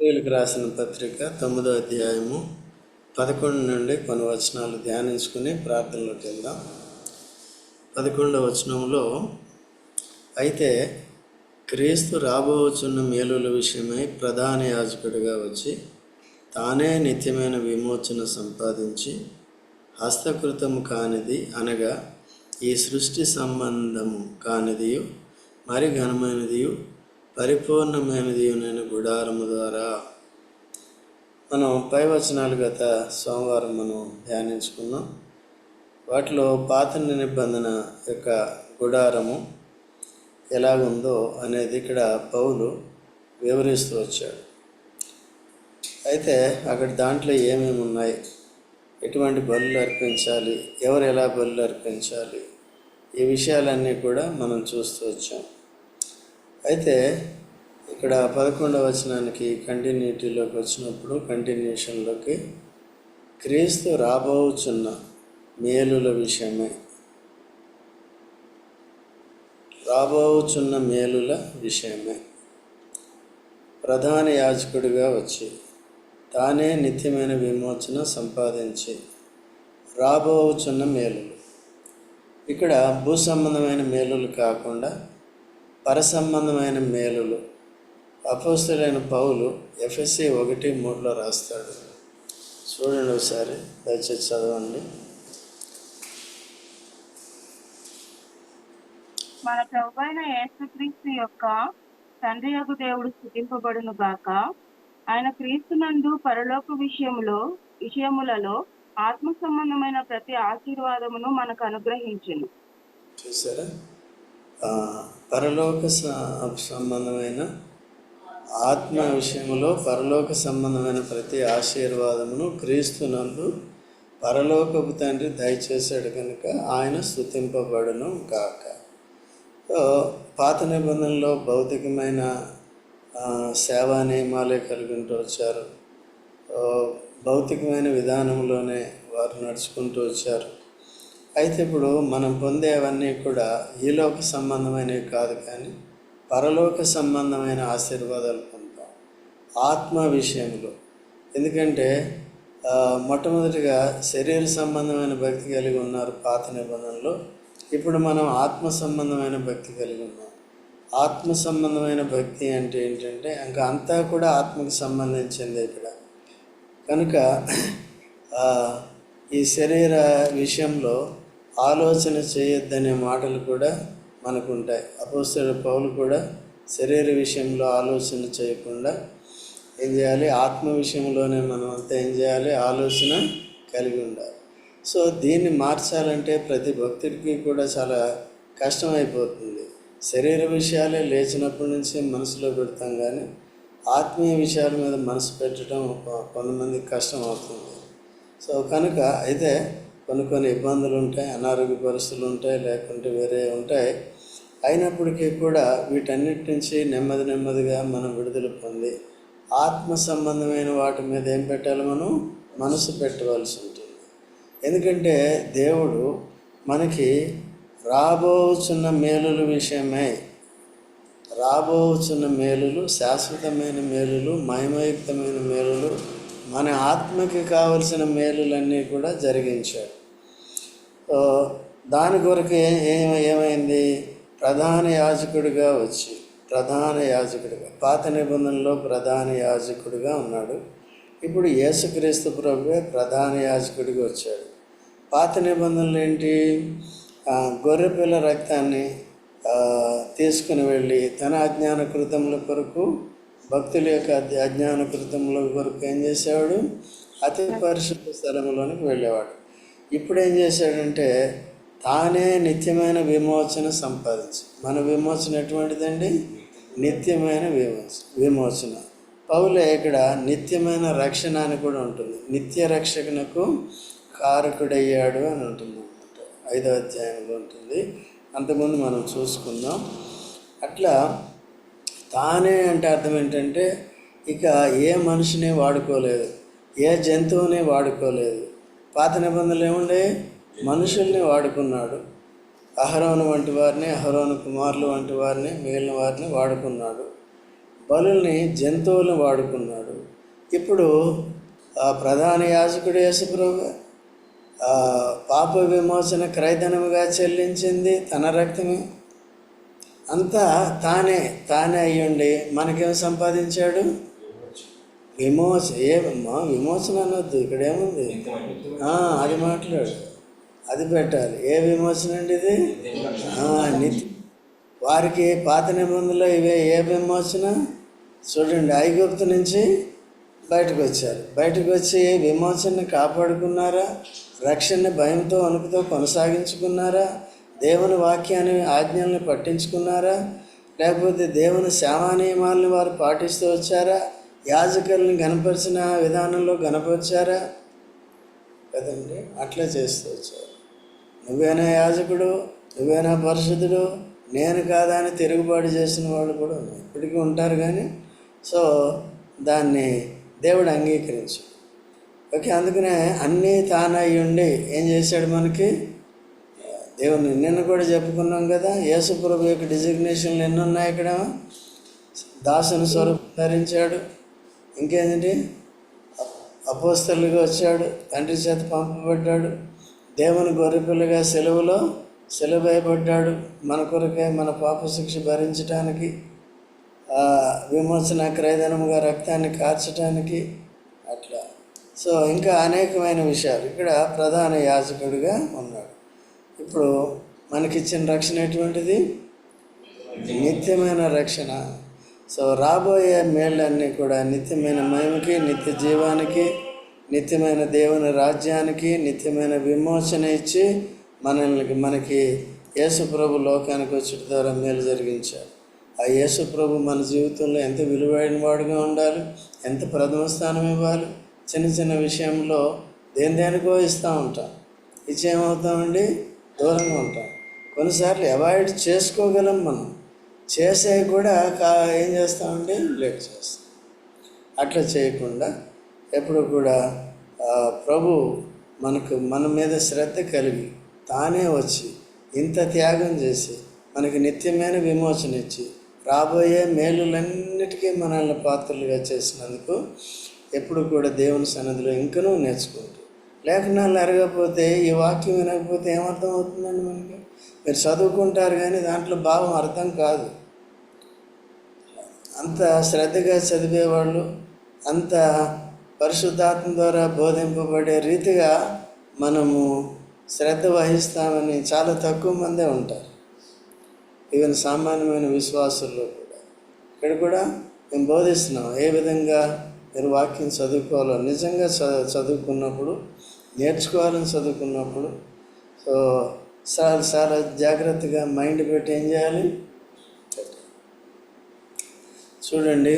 వీళ్ళకి రాసిన పత్రిక తొమ్మిదో అధ్యాయము పదకొండు నుండి కొన్ని వచనాలు ధ్యానించుకుని ప్రార్థనలోకి వెళ్దాం పదకొండవ వచనంలో అయితే క్రీస్తు రాబోచున్న మేలుల విషయమై ప్రధాన యాజకుడిగా వచ్చి తానే నిత్యమైన విమోచన సంపాదించి హస్తకృతము కానిది అనగా ఈ సృష్టి సంబంధము కానిదియు మరి ఘనమైనదియు పరిపూర్ణమైనది గుడారము ద్వారా మనం పై వచనాలు గత సోమవారం మనం ధ్యానించుకున్నాం. వాటిలో పాత నిబంధన యొక్క గుడారము ఎలాగుందో అనేది ఇక్కడ పౌలు వివరిస్తూ వచ్చాడు. అయితే అక్కడ దాంట్లో ఏమేమి ఉన్నాయి? ఎటువంటి బలులు అర్పించాలి? ఎవరు ఎలా బలులు అర్పించాలి? ఈ విషయాలన్నీ కూడా మనం చూస్తూ వచ్చాం. అయితే ఇక్కడ పదకొండవ వచనానికి కంటిన్యూటీలోకి వచ్చినప్పుడు కంటిన్యూషన్లోకి క్రీస్తు రాబోచున్న మేలుల విషయమే. రాబోచున్న మేలుల విషయమే. ప్రధాన యాజకుడిగా వచ్చి తానే నిత్యమైన విమోచన సంపాదించి రాబోచున్న మేలులు. ఇక్కడ భూ సంబంధమైన మేలులు కాకుండా పరసంబంధమైన మేలులు. అపోస్తులైన పౌలు ఎఫ్ఎస్సి ఒకటి మూడులో రాస్తాడు. చూడండి ఒకసారి దయచేసి చదవండి. మన ప్రభు అయిన యేసుక్రీస్తు యొక్క తండ్రి యొక్క దేవుడు స్థుతింపబడును గాక. ఆయన క్రీస్తునందు పరలోక విషయములో విషయములలో ఆత్మ సంబంధమైన ప్రతి ఆశీర్వాదమును మనకు అనుగ్రహించును. చూసారా? పరలోక స- సంబంధమైన ఆత్మ విషయంలో పరలోక సంబంధమైన ప్రతి ఆశీర్వాదమును క్రీస్తునందు పరలోకపు తండ్రి దయచేశాడు కనుక ఆయన స్థుతింపబడును గాక. పాత నిబంధనలో భౌతికమైన సేవా నియమాలే కలిగి వచ్చారు. భౌతికమైన విధానంలోనే వారు నడుచుకుంటూ వచ్చారు. అయితే ఇప్పుడు మనం పొందేవన్నీ కూడా ఈలోక సంబంధమైనవి కాదు కానీ పరలోక సంబంధమైన ఆశీర్వాదాలు పొందుతాం. ఆత్మ విషయంలో. ఎందుకంటే మొట్టమొదటిగా శరీర సంబంధమైన భక్తి కలిగి ఉన్నారు పాత నిబంధనలో. ఇప్పుడు మనం ఆత్మ సంబంధమైన భక్తి కలిగి ఉన్నాం. ఆత్మ సంబంధమైన భక్తి అంటే ఏంటంటే ఇంకా అంతా కూడా ఆత్మకు సంబంధించింది ఇక్కడ. కనుక ఈ శరీర విషయంలో ఆలోచన చేయొద్దనే మాటలు కూడా మనకు ఉంటాయి అపోస్తల పౌలు కూడా శరీర విషయంలో ఆలోచన చేయకుండా ఏం చేయాలి? ఆత్మ విషయంలోనే మనం అంతా ఏం చేయాలి? ఆలోచన కలిగి ఉండాలి. సో దీన్ని మార్చాలంటే ప్రతి భక్తుడికి కూడా చాలా కష్టమైపోతుంది. శరీర విషయాలే లేచినప్పటి నుంచి మనసులో పెడతాం కానీ ఆత్మీయ విషయాల మీద మనసు పెట్టడం కొంతమందికి కష్టం అవుతుంది. సో కనుక అయితే కొన్ని కొన్ని ఇబ్బందులు ఉంటాయి అనారోగ్య పరిస్థితులు ఉంటాయి లేకుంటే వేరే ఉంటాయి. అయినప్పటికీ కూడా వీటన్నిటి నుంచి నెమ్మది నెమ్మదిగా మనం విడుదల పొంది ఆత్మ సంబంధమైన వాటి మీద ఏం పెట్టాలి మనం? మనసు పెట్టవలసి ఉంటుంది. ఎందుకంటే దేవుడు మనకి రాబోచున్న మేలుల విషయమై. రాబోచున్న మేలులు శాశ్వతమైన మేలులు మహిమయుక్తమైన మేలులు మన ఆత్మకి కావలసిన మేలులన్నీ కూడా జరిగించాడు. దాని కొరకు ఏ- ఏమైంది? ప్రధాన యాజకుడిగా వచ్చి ప్రధాన యాజకుడిగా పాత నిబంధనలో ప్రధాన యాజకుడిగా ఉన్నాడు. ఇప్పుడు యేసుక్రీస్తు ప్రభువే ప్రధాన యాజకుడిగా వచ్చాడు. పాత నిబంధనలు ఏంటి? గొర్రెపిల్ల రక్తాన్ని తీసుకుని వెళ్ళి తన అజ్ఞాన కృతముల కొరకు భక్తుల యొక్క అజ్ఞాన కృతముల కొరకు ఏం చేసేవాడు? అతి పరిశుద్ధ స్థలంలోనికి వెళ్ళేవాడు. ఇప్పుడు ఏం చేశాడంటే తానే నిత్యమైన విమోచన సంపాదించి మన విమోచన ఎటువంటిదండి? నిత్యమైన విమోచన విమోచన. పౌలే ఇక్కడ నిత్యమైన రక్షణ అని కూడా ఉంటుంది. నిత్య రక్షకునకు కారకుడయ్యాడు అని ఉంటుంది. అనమాట ఐదో అధ్యాయంలో ఉంటుంది. అంతకుముందు మనం చూసుకుందాం. అట్లా తానే అంటే అర్థం ఏంటంటే ఇక ఏ మనిషిని వాడుకోలేదు. ఏ జంతువుని వాడుకోలేదు. పాత నిబంధనలు ఏముండే? మనుషుల్ని వాడుకున్నాడు. అహరోను వంటి వారిని అహరోను కుమారులు వంటి వారిని మిగిలిన వారిని వాడుకున్నాడు. బలుల్ని జంతువులను వాడుకున్నాడు. ఇప్పుడు ఆ ప్రధాన యాజకుడు యేసుప్రభు పాప విమోచన క్రైదనముగా చెల్లించింది తన రక్తమే. అంతా తానే తానే అయ్యుండి మనకేం సంపాదించాడు? విమోచ ఏమమ్మా విమోచన అనొద్దు ఇక్కడ ఏముంది అది మాట్లాడు. అది పెట్టాలి. ఏ విమోచన అండి ఇది? నిత్య వారికి పాత నిబంధనలో ఇవే ఏ విమోచన చూడండి ఐగుప్తు నుంచి బయటకు వచ్చారు బయటకు వచ్చి విమోచనని కాపాడుకున్నారా? రక్షణ భయంతో వణుకుతో కొనసాగించుకున్నారా? దేవుని వాక్యాన్ని ఆజ్ఞల్ని పట్టించుకున్నారా? లేకపోతే దేవుని సేవా నియమాలను వారు పాటిస్తూ వచ్చారా? యాజకుల్ని కనపరిచిన విధానంలో కనపరిచారా కదండి అట్లా చేస్తూ వచ్చారు. నువ్వేనా యాజకుడు? నువ్వేనా పరిశుద్ధుడు? నేను కాదా అని తిరుగుబాటు చేసిన వాళ్ళు కూడా ఉన్నారు. ఇప్పటికీ ఉంటారు కానీ సో దాన్ని దేవుడు అంగీకరించు. ఓకే అందుకనే అన్నీ తానయ్యి ఉండి ఏం చేశాడు మనకి? దేవుని నిన్న కూడా చెప్పుకున్నాం కదా యేసుప్రభు యొక్క డిజిగ్నేషన్లు ఎన్ని ఉన్నాయి ఇక్కడ? దాసుని స్వరూపం ధరించాడు. ఇంకేంటి అపోస్తలుగా వచ్చాడు తండ్రి చేత పంపబడ్డాడు దేవుని గొర్రెపిల్లగా సెలవులో సెలవేయబడ్డాడు మన కొరకే మన పాప శిక్ష భరించడానికి ఆ, విమోచన క్రైదనముగా రక్తాన్ని కార్చడానికి అట్లా. సో ఇంకా అనేకమైన విషయాలు. ఇక్కడ ప్రధాన యాజకుడిగా ఉన్నాడు. ఇప్పుడు మనకిచ్చిన రక్షణ ఎటువంటిది? నిత్యమైన రక్షణ. సో రాబోయే మేళ్ళన్నీ కూడా నిత్యమైన మహిమకి నిత్య జీవానికి నిత్యమైన దేవుని రాజ్యానికి నిత్యమైన విమోచన ఇచ్చి మనల్ని మనకి యేసుప్రభు లోకానికి వచ్చేట ద్వారా మేలు జరిగించాడు. ఆ యేసుప్రభు మన జీవితంలో ఎంత విలువైన వాడుగా ఉండాలి ఎంత ప్రథమ స్థానం ఇవ్వాలి చిన్న చిన్న విషయంలో దేని దేనికో ఇస్తూ ఉంటాం? ఇచ్చేమవుతామండి దూరంగా ఉంటాం. కొన్నిసార్లు అవాయిడ్ చేసుకోగలం మనం. చేసే కూడా కా ఏం చేస్తామండి లేట్ చేస్తాం. అట్లా చేయకుండా ఎప్పుడు కూడా ప్రభు మనకు మన మీద శ్రద్ధ కలిగి తానే వచ్చి ఇంత త్యాగం చేసి మనకి నిత్యమైన విమోచన ఇచ్చి రాబోయే మేలులన్నిటికీ మనల్ని పాత్రలుగా చేసినందుకు ఎప్పుడు కూడా దేవుని సన్నదిలో ఇంకనూ నేర్చుకుంటూ. లేఖనాలు అరగకపోతే ఈ వాక్యం వినకపోతే ఏమర్థం అవుతుందండి మనకి? మీరు చదువుకుంటారు కానీ దాంట్లో భావం అర్థం కాదు. అంత శ్రద్ధగా చదివేవాళ్ళు అంత పరిశుద్ధాత్మ ద్వారా బోధింపబడే రీతిగా మనము శ్రద్ధ వహిస్తామని చాలా తక్కువ మందే ఉంటారు. ఈవెన్ సామాన్యమైన విశ్వాసుల్లో కూడా. ఇక్కడ కూడా మేము బోధిస్తున్నాం ఏ విధంగా మీరు వాక్యం చదువుకోవాలో. నిజంగా చ- చదువుకున్నప్పుడు నేర్చుకోవాలని చదువుకున్నప్పుడు సో చాలా చాలా జాగ్రత్తగా మైండ్ పెట్టి ఏం చేయాలి? చూడండి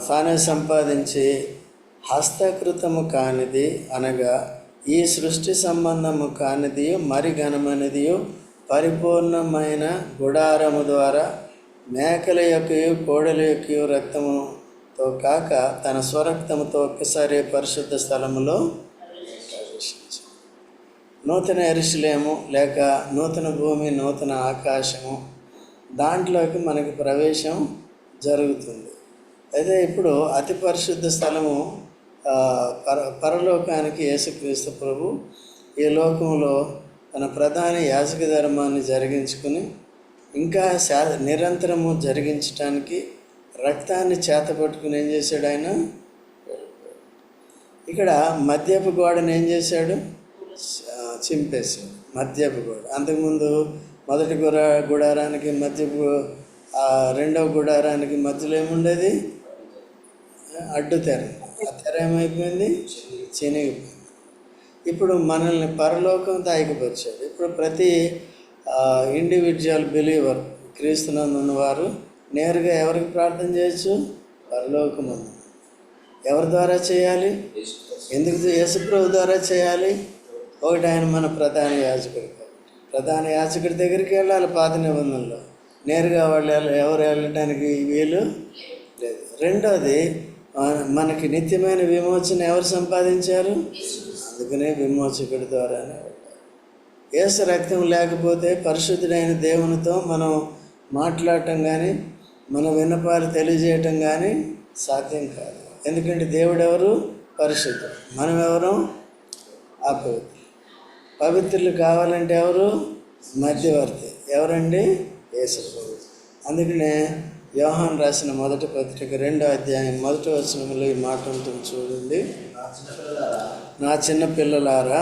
తానే సంపాదించి హస్తకృతము కానిది అనగా ఈ సృష్టి సంబంధము కానిది మరి ఘనమైనది పరిపూర్ణమైన గుడారము ద్వారా మేకల యొక్క కోడల యొక్క రక్తముతో కాక తన స్వరక్తముతో ఒక్కసారి పరిశుద్ధ స్థలములో నూతన ఎరుసలేము లేక నూతన భూమి నూతన ఆకాశము దాంట్లోకి మనకి ప్రవేశం జరుగుతుంది. అయితే ఇప్పుడు అతి పరిశుద్ధ స్థలము పర పరలోకానికి యేసుక్రీస్తు ప్రభు ఈ లోకంలో తన ప్రధాన యాజక ధర్మాన్ని జరిగించుకుని ఇంకా శా నిరంతరము జరిగించటానికి రక్తాన్ని చేతపట్టుకుని ఏం చేశాడు ఆయన? ఇక్కడ మద్యపు గోడను ఏం చేశాడు? చింపేశాడు. మద్యపు గోడ. అంతకుముందు మొదటి గుర గుడారానికి మద్యపు ఆ రెండవ గుడారానికి మధ్యలో ఏముండేది? అడ్డు తెర. ఆ తెర ఏమైపోయింది? చెనిగిపోయింది. ఇప్పుడు మనల్ని పరలోకం ఐక్యపరిచాడు ఇప్పుడు ప్రతి ఇండివిజువల్ బిలీవర్ క్రీస్తునందున్న వారు నేరుగా ఎవరికి ప్రార్థన చేయొచ్చు? పరలోకమందు ఎవరి ద్వారా చేయాలి? ఎందుకు యేసుప్రభు ద్వారా చేయాలి? ఒకటి ఆయన మన ప్రధాన యాజకుడు. ప్రధాన యాజకుడి దగ్గరికి వెళ్ళాలి పాత నిబంధనలో. నేరుగా వాళ్ళు ఎవరు వెళ్ళడానికి వీలు లేదు. రెండోది మన- మనకి నిత్యమైన విమోచన ఎవరు సంపాదించారు? అందుకనే విమోచకుడి ద్వారానే వెళ్ళాలి రక్తం లేకపోతే పరిశుద్ధుడైన దేవునితో మనం మాట్లాడటం కానీ మన విన్నపాలు తెలియజేయటం కానీ సాధ్యం కాదు. ఎందుకంటే దేవుడు ఎవరు పరిశుద్ధం మనం ఎవరు? అపవిత్రులు. పవిత్రులు కావాలంటే ఎవరు? మధ్యవర్తి. ఎవరండి? యేసు ప్రభు అందుకనే యోహాన్ రాసిన మొదటి పత్రిక రెండో అధ్యాయం మొదటి వచనంలో ఈ మాట ఉంటుంది చూడండి. నా చిన్న పిల్లలారా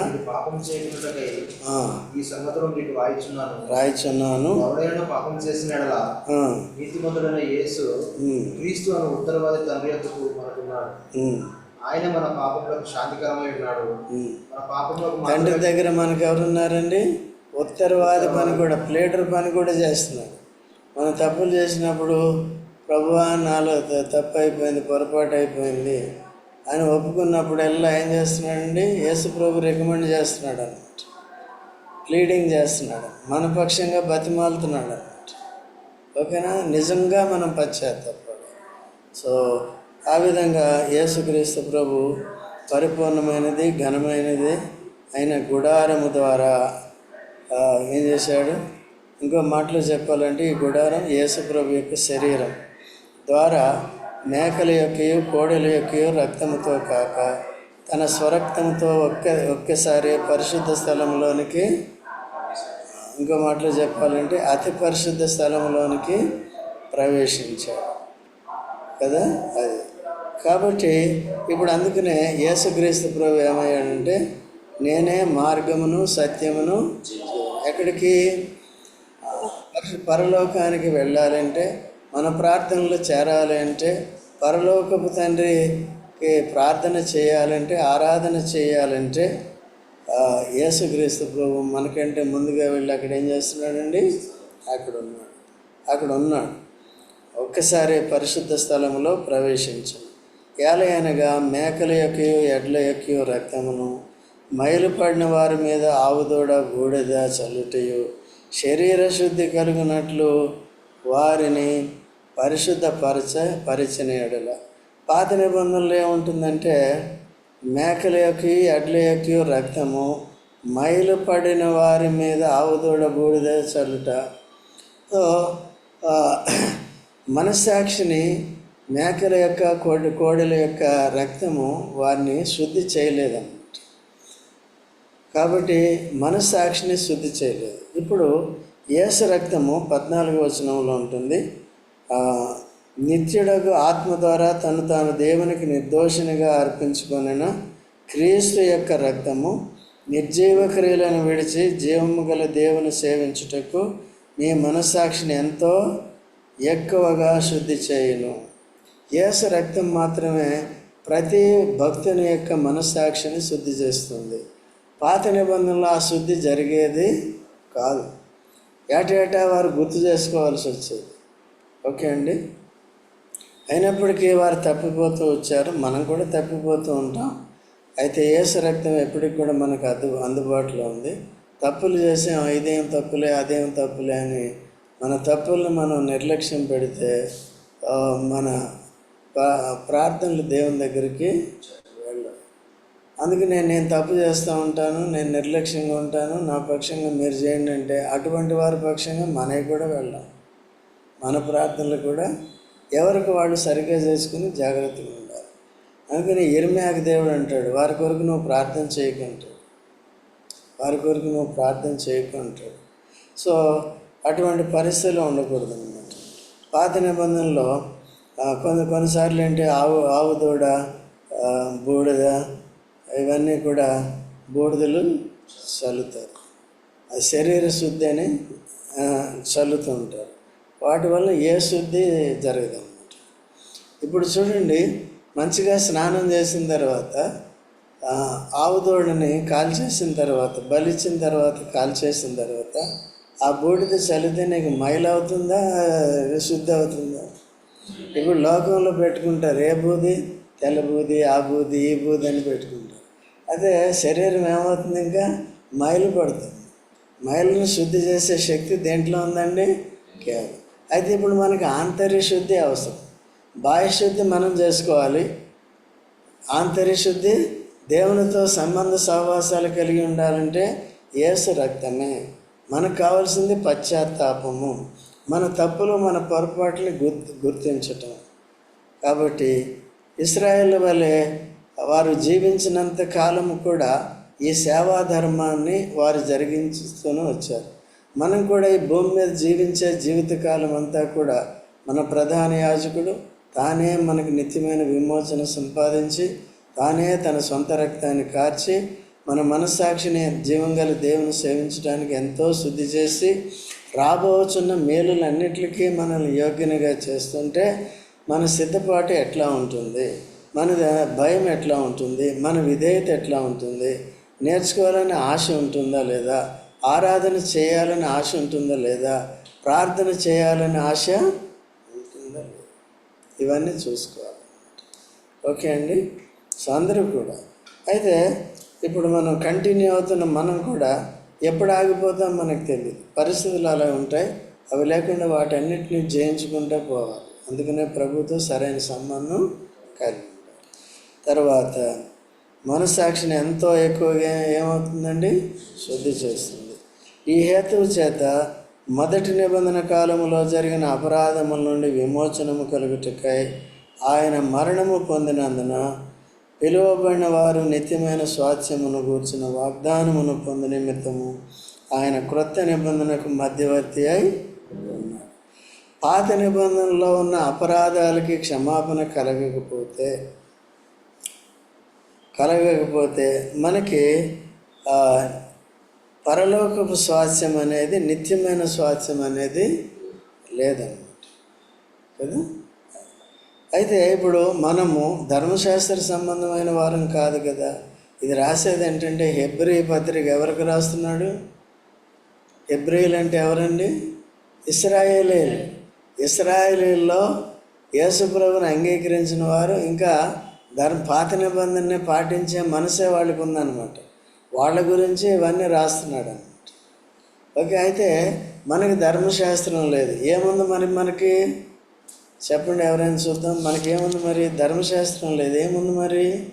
ఈ సంగతులు మీకు వాయిచున్నాను. రాయిచున్నాను. ఎవడైనా పాపం చేసిన ఎడలా ఆ, నీతిమంతుడైన యేసు క్రీస్తు అను ఉత్తరవాది తండ్రి మనకున్నాడు. ఉమ్, ఆయన మన పాపములకు శాంతికరమై ఉన్నాడు. మన పాపములకు తండ్రి దగ్గర మనకు ఎవరున్నారండి ఉత్తరవాది పని కూడా ప్లేటర్ పని కూడా చేస్తున్నాడు మనం తప్పులు చేసినప్పుడు ప్రభువా నాలో తప్పు అయిపోయింది పొరపాటు అయిపోయింది అని ఒప్పుకున్నప్పుడల్లా ఏం చేస్తున్నాడండి? యేసు ప్రభు రికమెండ్ చేస్తున్నాడు అన్నమాట ప్లీడింగ్ చేస్తున్నాడు. మన పక్షంగా బతిమాలుతున్నాడు అన్నమాట. ఓకేనా? నిజంగా మనం పశ్చాత్తాపడాలి సో ఆ విధంగా యేసుక్రీస్తు ప్రభు పరిపూర్ణమైనది ఘనమైనది అయిన గుడారము ద్వారా ఏం చేశాడు? ఇంకో మాటలో చెప్పాలంటే ఈ గుడారం యేసుప్రభు యొక్క శరీరం ద్వారా మేకల యొక్కయు కోడెల యొక్కయో రక్తముతో కాక తన స్వరక్తంతో ఒక్క ఒక్కసారి పరిశుద్ధ స్థలంలోనికి ఇంకో మాటలో చెప్పాలంటే అతి పరిశుద్ధ స్థలంలోనికి ప్రవేశించాడు. కదా? అది. కాబట్టి ఇప్పుడు అందుకనే యేసుక్రీస్తు ప్రభు ఏమయ్యాడంటే నేనే మార్గమును సత్యమును ఎక్కడికి? పరలోకానికి వెళ్ళాలంటే మన ప్రార్థనలు చేరాలి అంటే పరలోకపు తండ్రికి ప్రార్థన చేయాలంటే ఆరాధన చేయాలంటే యేసుక్రీస్తు ప్రభు మనకంటే ముందుగా వెళ్ళి అక్కడ ఏం చేస్తున్నాడండి? అక్కడ ఉన్నాడు అక్కడ ఉన్నాడు ఒక్కసారి పరిశుద్ధ స్థలంలో ప్రవేశించను ఏలయనగా మేకల యొక్క ఎడ్ల యొక్క రక్తమును మైలుపడిన వారి మీద ఆవుదోడ బూడిద చల్లుటయు. శరీర శుద్ధి కలుగునట్లు వారిని పరిశుద్ధ పరచ పరిచిన ఎడల. పాత నిబంధనలు ఏముంటుందంటే మేకల యొక్క ఎడ్ల యొక్క రక్తము మైలు పడిన వారి మీద ఆవుదోడ బూడిద చల్లుట. సో మనస్సాక్షిని మేకల యొక్క కోడి కోడల యొక్క రక్తము వారిని శుద్ధి చేయలేదన్నమాట. కాబట్టి మనస్సాక్షిని శుద్ధి చేయలేదు. ఇప్పుడు యేసు రక్తము పద్నాలుగు వచనంలో ఉంటుంది. నిత్యుడకు ఆత్మ ద్వారా తను తాను దేవునికి నిర్దోషినిగా అర్పించుకొనిన క్రీస్తు యొక్క రక్తము నిర్జీవ క్రియలను విడిచి జీవము గల దేవుని సేవించుటకు నీ మనస్సాక్షిని ఎంతో ఎక్కువగా శుద్ధి చేయను. యేసు రక్తం మాత్రమే ప్రతి భక్తుని యొక్క మనస్సాక్షిని శుద్ధి చేస్తుంది. పాత నిబంధనలో ఆ శుద్ధి జరిగేది కాదు. ఏటేటా వారు గుర్తు చేసుకోవాల్సి వచ్చేది. ఓకే అండి? అయినప్పటికీ వారు తప్పిపోతూ వచ్చారు. మనం కూడా తప్పిపోతూ ఉంటాం. అయితే ఏసు రక్తం ఎప్పటికి కూడా మనకు అందు అందుబాటులో ఉంది. తప్పులు చేసాం ఇదేం తప్పులే అదేం తప్పులే అని మన తప్పులను మనం నిర్లక్ష్యం పెడితే మన ప్రా- ప్రార్థనలు దేవుని దగ్గరికి అందుకే నేను నేను తప్పు చేస్తూ ఉంటాను నేను నిర్లక్ష్యంగా ఉంటాను. నా పక్షంగా మీరు చేయండి అంటే అటువంటి వారి పక్షంగా మనకి కూడా వెళ్ళాం. మన ప్రార్థనలు కూడా ఎవరికి వాళ్ళు సరిగ్గా చేసుకుని జాగ్రత్తగా ఉండాలి. అందుకని ఇర్మ్యాక దేవుడు అంటాడు వారి కొరకు నువ్వు ప్రార్థన చేయకుంటాడు వారి కొరకు నువ్వు ప్రార్థన చేయకుంటాడు సో అటువంటి పరిస్థితులు ఉండకూడదు అనమాట పాత నిబంధనలో కొన్ని కొన్నిసార్లు ఏంటి ఆవు ఆవు దూడ బూడిద ఇవన్నీ కూడా బూడిదలు చల్లుతారు. ఆ శరీర శుద్ధి అని చల్లుతూ ఉంటారు. వాటి వల్ల ఏ శుద్ధి జరగదు అన్నమాట ఇప్పుడు చూడండి మంచిగా స్నానం చేసిన తర్వాత ఆ, కాల్చేసిన తర్వాత బలిచ్చిన తర్వాత కాల్చేసిన తర్వాత ఆ బూడిద చల్లితే నీకు మైల్ అవుతుందా శుద్ధి అవుతుందా ఇప్పుడు లోకంలో పెట్టుకుంటారు ఏ బూది తెల్ల బూది ఆ బూది ఈ బూది అని పెట్టుకుంటారు. అదే శరీరం ఏమవుతుంది ఇంకా? మైలు పడుతుంది. మైలను శుద్ధి చేసే శక్తి దేంట్లో ఉందండి? కేవలం. అయితే ఇప్పుడు మనకి ఆంతర్య శుద్ధి అవసరం. బాహ్య శుద్ధి మనం చేసుకోవాలి. ఆంతర్య శుద్ధి దేవునితో సంబంధ సహవాసాలు కలిగి ఉండాలంటే ఏసు రక్తమే. మనకు కావాల్సింది పశ్చాత్తాపము. మన తప్పులు మన పొరపాట్లని గుర్తు గుర్తించటం. కాబట్టి ఇస్రాయేల్ వలె వారు జీవించినంత కాలము కూడా ఈ సేవా ధర్మాన్ని వారు జరిగించుతూనే వచ్చారు. మనం కూడా ఈ భూమి మీద జీవించే జీవితకాలం అంతా కూడా మన ప్రధాన యాజకుడు తానే మనకు నిత్యమైన విమోచన సంపాదించి తానే తన సొంత రక్తాన్ని కార్చి మన మనస్సాక్షిని జీవంగల దేవుని సేవించడానికి ఎంతో శుద్ధి చేసి రాబోచున్న మేలులన్నిటికీ మనల్ని యోగ్యనిగా చేస్తుంటే మన సిద్ధపాటు ఎట్లా ఉంటుంది? మన భయం ఎట్లా ఉంటుంది? మన విధేయత ఎట్లా ఉంటుంది? నేర్చుకోవాలని ఆశ ఉంటుందా లేదా? ఆరాధన చేయాలని ఆశ ఉంటుందా లేదా? ప్రార్థన చేయాలని ఆశ ఉంటుందా లేదా? ఇవన్నీ చూసుకోవాలి ఓకే అండి? సో అందరూ కూడా. అయితే ఇప్పుడు మనం కంటిన్యూ అవుతున్న మనం కూడా ఎప్పుడు ఆగిపోతాం మనకు తెలియదు పరిస్థితులు అలా ఉంటాయి. అవి లేకుండా వాటన్నిటిని జయించుకుంటూ పోవాలి. అందుకనే ప్రభుత్వం సరైన సంబంధం కలిగి తర్వాత మనసాక్షిని ఎంతో ఎక్కువగా ఏమవుతుందండి? శుద్ధి చేస్తుంది. ఈ హేతువు చేత మొదటి నిబంధన కాలంలో జరిగిన అపరాధముల నుండి విమోచనము కలుగుటకై ఆయన మరణము పొందినందున పిలువబడిన వారు నిత్యమైన స్వాస్థ్యమును గూర్చిన వాగ్దానమును పొంది నిమిత్తము ఆయన క్రొత్త నిబంధనకు మధ్యవర్తి అయి ఉన్నాడు పాత నిబంధనలో ఉన్న అపరాధాలకి క్షమాపణ కలగకపోతే కలగకపోతే మనకి పరలోకపు స్వాస్థ్యం అనేది నిత్యమైన స్వాస్థ్యం అనేది లేదన్నమాట. కదా? అయితే ఇప్పుడు మనము ధర్మశాస్త్ర సంబంధమైన వారం కాదు కదా? ఇది రాసేది ఏంటంటే హెబ్రి పత్రిక ఎవరికి రాస్తున్నాడు? హెబ్రిల్ అంటే ఎవరండి? ఇస్రాయేలీలు. ఇస్రాయేలీల్లో యేసుప్రభుని అంగీకరించిన వారు ఇంకా ధర్మ పాత నిబంధనని పాటించే మనసే వాళ్ళకి ఉందన్నమాట. వాళ్ళ గురించి ఇవన్నీ రాస్తున్నాడు అనమాట ఓకే అయితే మనకి ధర్మశాస్త్రం లేదు. ఏముంది మరి మనకి? చెప్పండి ఎవరైనా చూద్దాం. మనకి ఏముంది మరి ధర్మశాస్త్రం లేదు. ఏముంది మరి?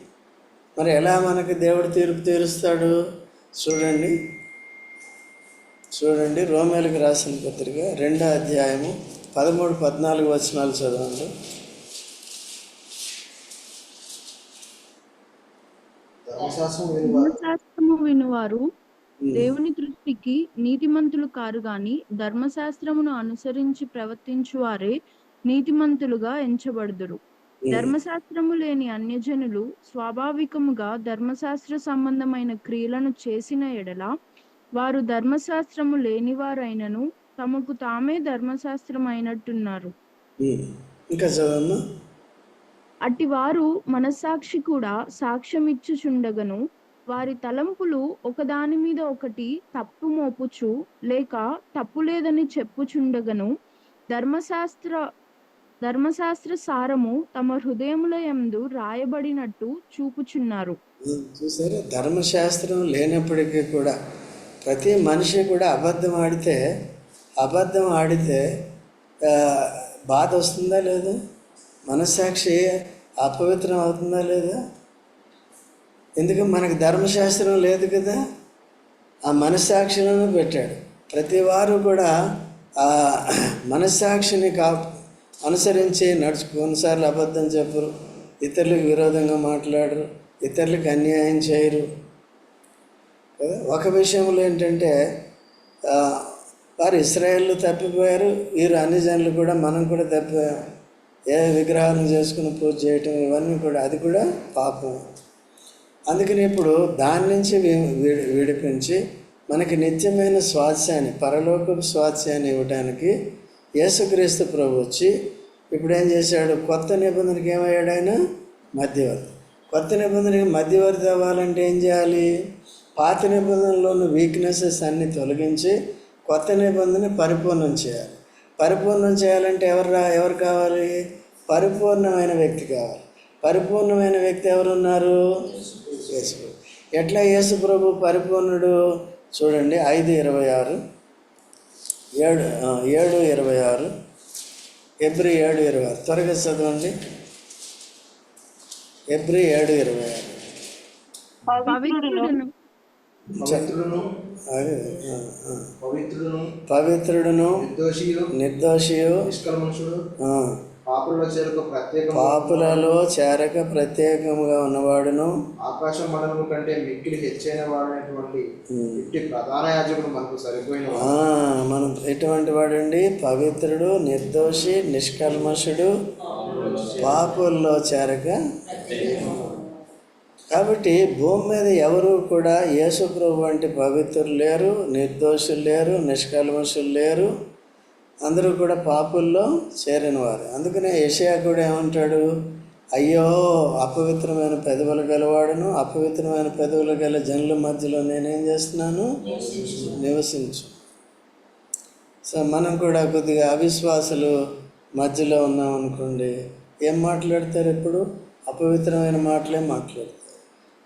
మరి ఎలా మనకి దేవుడు తీర్పు తీరుస్తాడు? చూడండి. చూడండి. రోమేలకు రాసిన పత్రిక రెండో అధ్యాయము పదమూడు పద్నాలుగు వచనాలు చదవండి ధర్మశాస్త్రం విలువ ధర్మశాస్త్రము వినువారు. దేవుని దృష్టికి నీతిమంతులు కారు గాని ధర్మశాస్త్రమును అనుసరించి ప్రవర్తించువారే నీతిమంతులుగా ఎంచబడుదురు. ధర్మశాస్త్రము లేని అన్యజనులు స్వాభావికముగా ధర్మశాస్త్ర సంబంధమైన క్రియలను చేసిన ఎడల వారు ధర్మశాస్త్రము లేనివారైనను తమకు తామే ధర్మశాస్త్రం అయినట్టున్నారు. ఇంకా చదవమ్మా. అట్టి వారు మనస్సాక్షి కూడా సాక్ష్యమిచ్చుచుండగను. వారి తలంపులు ఒకదాని మీద ఒకటి తప్పు మోపుచు లేక తప్పు లేదని చెప్పుచుండగను. ధర్మశాస్త్ర ధర్మశాస్త్ర సారము తమ హృదయముల యందు రాయబడినట్టు చూపుచున్నారు. చూసారా? ధర్మశాస్త్రం లేనప్పటికీ కూడా ప్రతి మనిషి కూడా అబద్ధం ఆడితే అబద్ధం ఆడితే బాధ వస్తుందా లేదా? మనస్సాక్షి అపవిత్రం అవుతుందా లేదా? ఎందుకు మనకు ధర్మశాస్త్రం లేదు కదా? ఆ మనస్సాక్షిలను పెట్టాడు. ప్రతి వారు కూడా ఆ మనస్సాక్షిని కా అనుసరించి నడుచు కొన్నిసార్లు అబద్ధం చెప్పరు. ఇతరులకు విరోధంగా మాట్లాడరు. ఇతరులకు అన్యాయం చేయరు. కదా? ఒక విషయంలో ఏంటంటే వారు ఇస్రాయేళ్ళు తప్పిపోయారు. వీరు అన్ని జనులు కూడా మనం కూడా తప్పిపోయాం. ఏ విగ్రహాలను చేసుకుని పూజ చేయటం ఇవన్నీ కూడా అది కూడా పాపం. అందుకని ఇప్పుడు దాని నుంచి విడిపించి మనకి నిత్యమైన స్వాస్యాన్ని పరలోకపు స్వాస్యాన్ని ఇవ్వడానికి యేసుక్రీస్తు ప్రభు వచ్చి ఇప్పుడు ఏం చేశాడు? కొత్త నిబంధనకి ఏమయ్యాడు ఆయన? మధ్యవర్తి. కొత్త నిబంధనకి మధ్యవర్తి అవ్వాలంటే ఏం చేయాలి? పాత నిబంధనలో ఉన్న వీక్నెసెస్ అన్నీ తొలగించి కొత్త నిబంధన పరిపూర్ణం చేయాలి. పరిపూర్ణం చేయాలంటే ఎవరు రా ఎవరు కావాలి? పరిపూర్ణమైన వ్యక్తి కావాలి. పరిపూర్ణమైన వ్యక్తి ఎవరున్నారు? యేసు ఎట్లా యేసు ప్రభు పరిపూర్ణుడు? చూడండి ఐదు ఇరవై ఆరు ఏడు ఏడు ఇరవై ఆరు ఎబ్రి ఏడు ఇరవై ఆరు. త్వరగా చదవండి. ఎబ్రి ఏడు ఇరవై ఆరు. పవిత్రుడును పవిత్రుడును పవిత్రుడును నిర్దోషియు నిర్దోషియు నిష్కల్మషుడు ఆ, పాపుల చేరుకు ప్రత్యేక పాపులలో చేరక ప్రత్యేకముగా ఉన్నవాడును. ఆకాశ మండలం కంటే మిక్కిలి హెచ్చైన వాడైనటువంటి ఇట్టి ప్రధాన యాజకుడు మనకు సరిపోయిన మనం ఎటువంటి వాడండి? పవిత్రుడు నిర్దోషి నిష్కల్మషుడు పాపుల్లో చేరక కాబట్టి భూమి మీద ఎవరు కూడా యేసుప్రభు వంటి పవిత్రులు లేరు నిర్దోషులు లేరు నిష్కల్మషులు లేరు. అందరూ కూడా పాపుల్లో చేరినవారు. అందుకనే యెషయా కూడా ఏమంటాడు? అయ్యో అపవిత్రమైన పెదవులు గలవాడును అపవిత్రమైన పెదవులు గల జనుల మధ్యలో నేనేం చేస్తున్నాను? నివసించు. సో మనం కూడా కొద్దిగా అవిశ్వాసులు మధ్యలో ఉన్నాం అనుకోండి ఏం మాట్లాడతారు ఎప్పుడు? అపవిత్రమైన మాటలే మాట్లాడతారు.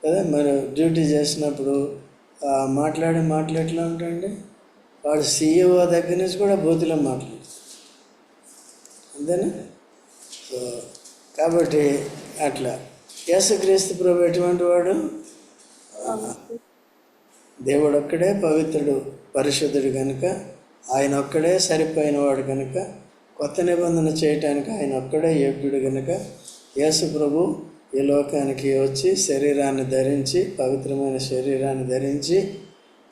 కదా మరి డ్యూటీ చేసినప్పుడు మాట్లాడే మాటలు ఎట్లా ఉంటాయండి? వాడు సీఈఓ దగ్గర నుంచి కూడా బూతులో మాట్లాడతారు అంతేనా? సో కాబట్టి అట్లా. యేసుక్రీస్తు ప్రభు ఎటువంటి వాడు? దేవుడు ఒక్కడే పవిత్రుడు పరిశుద్ధుడు కనుక ఆయన ఒక్కడే సరిపోయిన వాడు కనుక కొత్త నిబంధన చేయటానికి ఆయన ఒక్కడే యోగ్యుడు కనుక యేసు ప్రభు ఈ లోకానికి వచ్చి శరీరాన్ని ధరించి పవిత్రమైన శరీరాన్ని ధరించి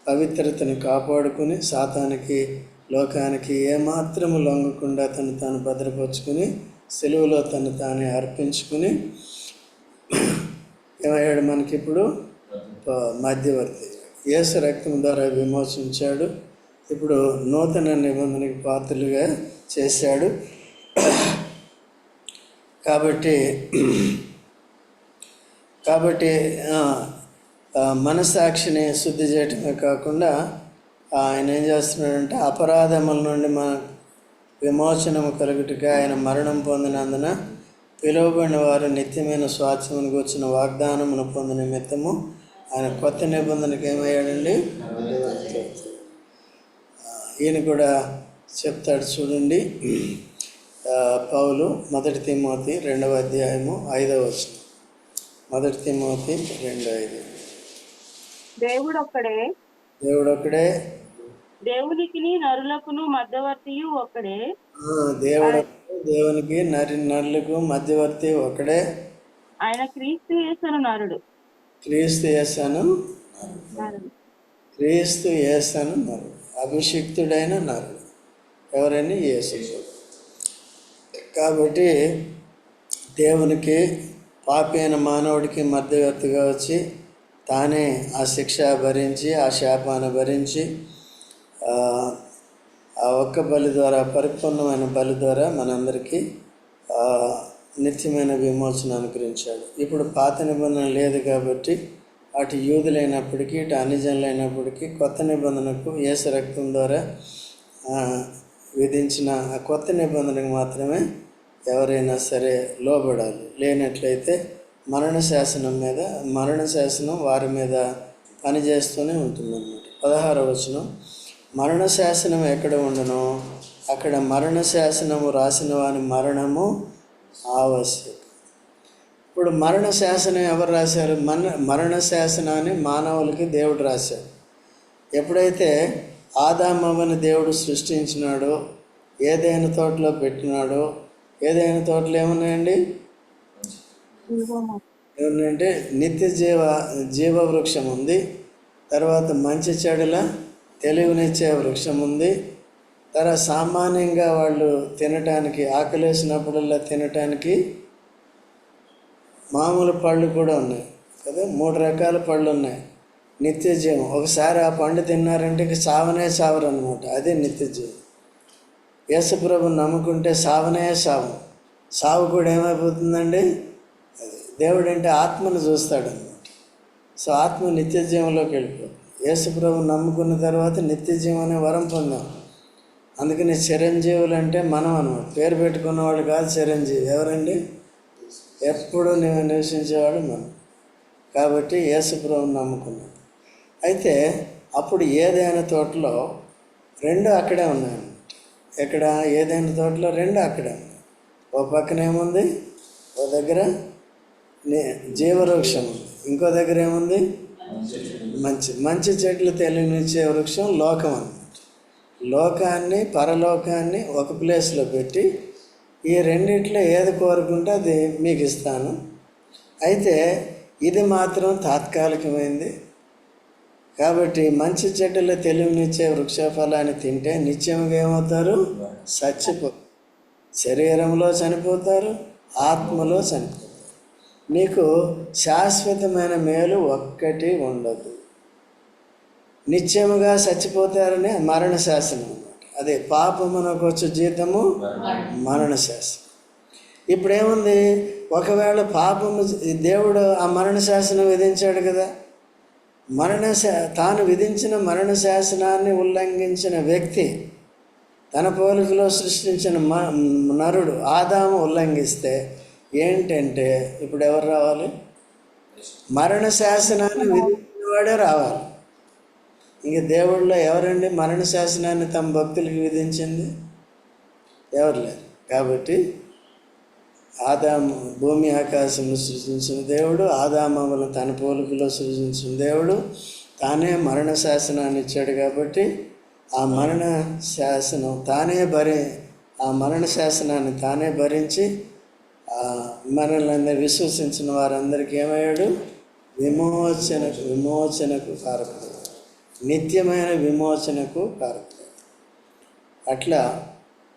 పవిత్రతను కాపాడుకుని సాతానికి లోకానికి ఏమాత్రము లొంగకుండా తను తాను భద్రపరుచుకుని సెలువులో తను తాను అర్పించుకుని ఏమయ్యాడు మనకిప్పుడు? ఇప్పుడు మధ్యవర్తి. యేసు రక్తం ద్వారా విమోచించాడు. ఇప్పుడు నూతన నిబంధనకి పాత్రలుగా చేశాడు. కాబట్టి కాబట్టి మనస్సాక్షిని శుద్ధి చేయటమే కాకుండా ఆయన ఏం చేస్తున్నాడంటే అపరాధముల నుండి మన విమోచనము కలుగుటగా ఆయన మరణం పొందినందున పిలువబడిన వారు నిత్యమైన స్వాస్థ్యమును వచ్చిన వాగ్దానమును పొందిన నిమిత్తము ఆయన కొత్త నిబంధనకు ఏమయ్యాడండి? ఈయన కూడా చెప్తాడు చూడండి. పౌలు మొదటి తిమోతి రెండవ అధ్యాయము ఐదవ వచనం. మొదటి తిమోతి రెండు ఐదు. దేవుడు ఒక్కడే దేవుడు ఒక్కడే దేవునికిని నరులకును మధ్యవర్తియు ఒక్కడే. దేవుడు దేవునికి నరి నరులకు మధ్యవర్తి ఒకడే ఆయన క్రీస్తు యేసను నరుడు. క్రీస్తు యేసను క్రీస్తు యేసను నరుడు. అభిషిక్తుడైన నరుడు. ఎవరని యేసు. కాబట్టి దేవునికి పాపి అయిన మానవుడికి మధ్యవర్తిగా వచ్చి తానే ఆ శిక్ష భరించి ఆ శాపాన్ని భరించి ఆ, ఒక్క బలి ద్వారా పరిపూర్ణమైన బలి ద్వారా మనందరికీ నిత్యమైన విమోచన అనుగ్రహించాడు. ఇప్పుడు పాత నిబంధన లేదు కాబట్టి అటు యూదులైనప్పటికీ ఇటు అనిజనులైనప్పటికీ కొత్త నిబంధనకు యేసు రక్తం ద్వారా విధించిన ఆ కొత్త నిబంధనకు మాత్రమే ఎవరైనా సరే లోబడాలి. లేనట్లయితే మరణ శాసనం మీద మరణ శాసనం వారి మీద పనిచేస్తూనే ఉంటుందన్నమాట. పదహార వచనం. మరణ శాసనం ఎక్కడ ఉండనో? అక్కడ మరణ శాసనము రాసిన వాని మరణము ఆవశ్యకం. ఇప్పుడు మరణ శాసనం ఎవరు రాశారు? మన మరణ శాసనాన్ని మానవులకి దేవుడు రాశాడు. ఎప్పుడైతే ఆదామని దేవుడు సృష్టించినాడో ఏదైనా తోటలో పెట్టినాడో ఏదైనా తోటలో ఏమున్నాయండి? ఏమున్నాయంటే నిత్య జీవ జీవ వృక్షం ఉంది తర్వాత మంచి చెడుల తెలివినిచ్చే వృక్షం ఉంది తర్వాత సామాన్యంగా వాళ్ళు తినటానికి ఆకలేసినప్పుడల్లా తినటానికి మామూలు పళ్ళు కూడా ఉన్నాయి. కదా? మూడు రకాల పళ్ళు ఉన్నాయి. నిత్య జీవం. ఒకసారి ఆ పండు తిన్నారంటే ఇక సావనే సావరు అనమాట అదే నిత్య జీవం. యేసుప్రభు నమ్ముకుంటే సావనే సావు. సావు కూడా ఏమైపోతుందండి? దేవుడు అంటే ఆత్మను చూస్తాడు అనమాట సో ఆత్మ నిత్య జీవంలోకి వెళ్ళిపోతుంది. యేసుప్రభు నమ్ముకున్న తర్వాత నిత్యజీవం అనే వరం పొందాం. అందుకని చిరంజీవులు అంటే మనం అనమాట పేరు పెట్టుకున్న వాళ్ళు కాదు చిరంజీవి. ఎవరండి? ఎప్పుడు నేను నివసించేవాడు మనం. కాబట్టి యేసుప్రభుని నమ్ముకున్నాం. అయితే అప్పుడు ఏదైనా తోటలో రెండు అక్కడే ఉన్నాయి. ఇక్కడ ఏదైనా తోటలో రెండు అక్కడ. ఓ పక్కన ఏముంది? ఓ దగ్గర జీవవృక్షం. ఇంకో దగ్గర ఏముంది? మంచి మంచి చెట్లు తెలియనిచ్చే వృక్షం లోకం అన్నమాట. లోకాన్ని పరలోకాన్ని ఒక ప్లేస్లో పెట్టి ఈ రెండిట్లో ఏది కోరుకుంటే అది మీకు ఇస్తాను. అయితే ఇది మాత్రం తాత్కాలికమైంది. కాబట్టి మంచి చెడ్డలు తెలివినిచ్చే వృక్షఫలాన్ని తింటే నిత్యముగా ఏమవుతారు? చచ్చిపో శరీరంలో చనిపోతారు ఆత్మలో చనిపోతారు. మీకు శాశ్వతమైన మేలు ఒక్కటి ఉండదు. నిత్యముగా చచ్చిపోతారని మరణ శాసనం అన్నమాట. అదే పాపమునకు వచ్చే జీతము మరణ శాసనం ఇప్పుడేముంది? ఒకవేళ పాపము దేవుడు ఆ మరణ శాసనం విధించాడు కదా? మరణ శా- తాను విధించిన మరణ శాసనాన్ని ఉల్లంఘించిన వ్యక్తి తన పోలికలో సృష్టించిన మ నరుడు ఆదాము ఉల్లంఘిస్తే ఏంటంటే ఇప్పుడు ఎవరు రావాలి? మరణ శాసనాన్ని విధించిన వాడే రావాలి. ఇంక దేవుళ్ళో ఎవరండి మరణ శాసనాన్ని తమ భక్తులకు విధించింది? ఎవరు లేరు. కాబట్టి ఆదాము భూమి ఆకాశంలో సృజించిన దేవుడు ఆదామములను తన పోలికలో సృజించిన దేవుడు. తానే మరణ శాసనాన్ని ఇచ్చాడు కాబట్టి ఆ మరణ శాసనం తానే భరి ఆ మరణ శాసనాన్ని తానే భరించి ఆ మనల్ని విశ్వసించిన వారందరికీ ఏమయ్యాడు? విమోచనకు విమోచనకు కారకుడు. నిత్యమైన విమోచనకు కారకుడు. అట్లా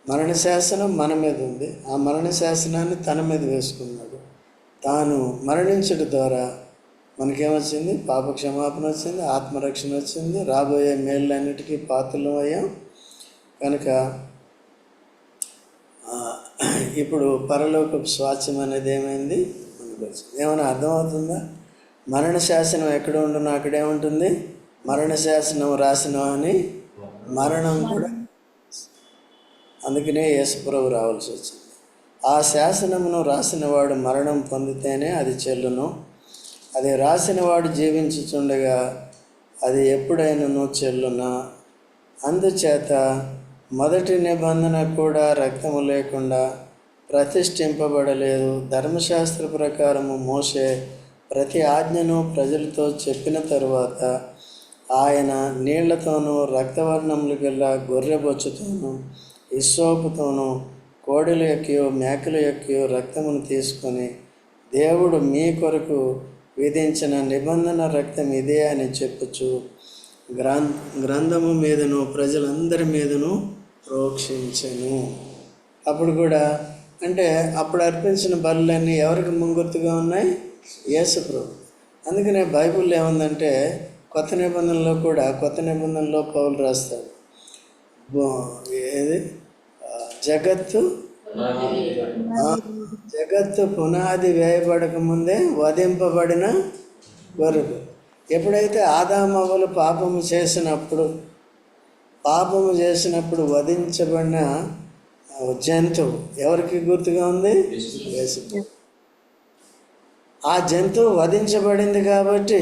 మరణ శాసనం మన మీద ఉంది. ఆ మరణ శాసనాన్ని తన మీద వేసుకున్నాడు. తాను మరణించడం ద్వారా మనకేమొచ్చింది? పాప క్షమాపణ వచ్చింది ఆత్మరక్షణ వచ్చింది. రాబోయే మేళ్ళన్నిటికీ పాత్రలు అయ్యాం. కనుక ఇప్పుడు పరలోక స్వాస్థ్యం అనేది ఏమైంది? మనకు వచ్చింది ఏమైనా అర్థమవుతుందా? మరణ శాసనం ఎక్కడ ఉండునో అక్కడే ఉంటుంది. మరణ శాసనం రాసిన అని మరణం కూడా అందుకనే యేసుప్రభు రావాల్సి వచ్చింది. ఆ శాసనమును రాసినవాడు మరణం పొందితేనే అది చెల్లును. అది రాసినవాడు జీవించుచుండగా అది ఎప్పుడైనాను చెల్లునా? అందుచేత మొదటి నిబంధన కూడా రక్తము లేకుండా ప్రతిష్ఠింపబడలేదు. ధర్మశాస్త్ర ప్రకారము మోసే ప్రతి ఆజ్ఞను ప్రజలతో చెప్పిన తరువాత ఆయన నీళ్ళతోనూ రక్తవర్ణములు గల గొర్రెబొచ్చుతోనూ ఇస్సోపుతోనూ కోడెల యొక్కయో మేకల యొక్కయో రక్తమును తీసుకొని దేవుడు మీ కొరకు విధించిన నిబంధన రక్తం ఇదే అని చెప్పచ్చు గ్రం గ్రంథము మీదను ప్రజలందరి మీదను ప్రోక్షించను. అప్పుడు కూడా అంటే అప్పుడు అర్పించిన బలులన్నీ ఎవరికి ముంగుర్తుగా ఉన్నాయి? యేసుప్రభు. అందుకనే బైబిల్ ఏముందంటే కొత్త నిబంధనలో కూడా కొత్త నిబంధనలో పౌలు రాస్తాడు. ఏది? జగత్తు జగత్తు పునాది వేయబడక ముందే వధింపబడిన వరుడు ఎప్పుడైతే ఆదామవ్వలు పాపము చేసినప్పుడు పాపము చేసినప్పుడు వధించబడిన జంతువు ఎవరికి గుర్తుగా ఉంది? ఆ జంతువు వధించబడింది కాబట్టి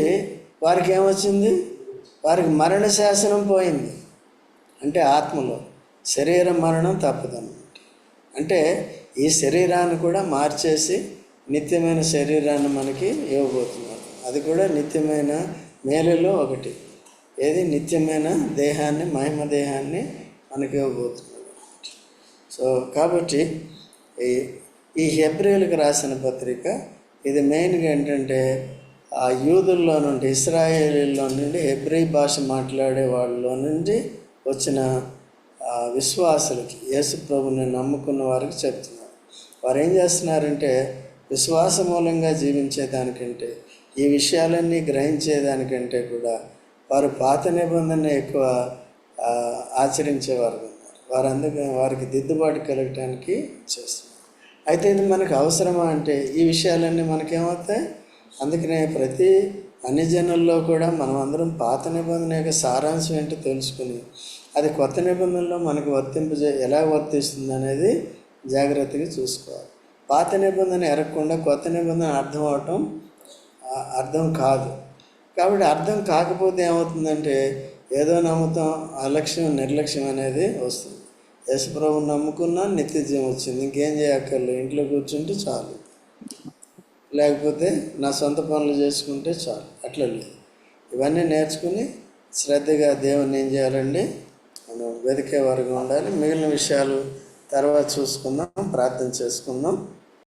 వారికి ఏమొచ్చింది? వారికి మరణ శాసనం పోయింది. అంటే ఆత్మలో. శరీర మరణం తప్పదన్నమాట. అంటే ఈ శరీరాన్ని కూడా మార్చేసి నిత్యమైన శరీరాన్ని మనకి ఇవ్వబోతున్నారు. అది కూడా నిత్యమైన మేలులో ఒకటి. ఏది? నిత్యమైన దేహాన్ని మహిమ దేహాన్ని మనకి ఇవ్వబోతున్నారు. సో కాబట్టి ఈ ఈ హెబ్రిల్కి రాసిన పత్రిక ఇది మెయిన్గా ఏంటంటే ఆ యూదుల్లో నుండి ఇస్రాయేలీల్లో నుండి హెబ్రీ భాష మాట్లాడే వాళ్ళలో నుండి వచ్చిన విశ్వాసులకి యేసు ప్రభుని నమ్ముకున్న వారికి చెప్తున్నారు వారు ఏం చేస్తున్నారంటే విశ్వాస మూలంగా జీవించేదానికంటే ఈ విషయాలన్నీ గ్రహించేదానికంటే కూడా వారు పాత నిబంధన ఎక్కువ ఆచరించేవారు ఉన్నారు. వారందరూ వారికి దిద్దుబాటు కలగటానికి చేస్తున్నారు. అయితే ఇది మనకు అవసరమా అంటే ఈ విషయాలన్నీ మనకేమవుతాయి? అందుకనే ప్రతి అన్ని జనుల్లో కూడా మనం అందరం పాత నిబంధన యొక్క సారాంశం ఏంటో తెలుసుకుని అది కొత్త నిబంధనలో మనకు వర్తింపజే ఎలా వర్తిస్తుంది అనేది జాగ్రత్తగా చూసుకోవాలి. పాత నిబంధన ఎరగకుండా కొత్త నిబంధన అర్థం అవటం అర్థం కాదు. కాబట్టి అర్థం కాకపోతే ఏమవుతుందంటే ఏదో నమ్ముతాం అలక్ష్యం నిర్లక్ష్యం అనేది వస్తుంది. యశప్రభు నమ్ముకున్నా నిత్యజయం వచ్చింది. ఇంకేం చేయక్కర్లేదు. ఇంట్లో కూర్చుంటే చాలు. లేకపోతే నా సొంత పనులు చేసుకుంటే చాలు. అట్లా లేదు. ఇవన్నీ నేర్చుకుని శ్రద్ధగా దేవుని ఏం చేయాలండి? వెతికే వరకు ఉండాలి. మిగిలిన విషయాలు తర్వాత చూసుకుందాం ప్రార్థన చేసుకుందాం.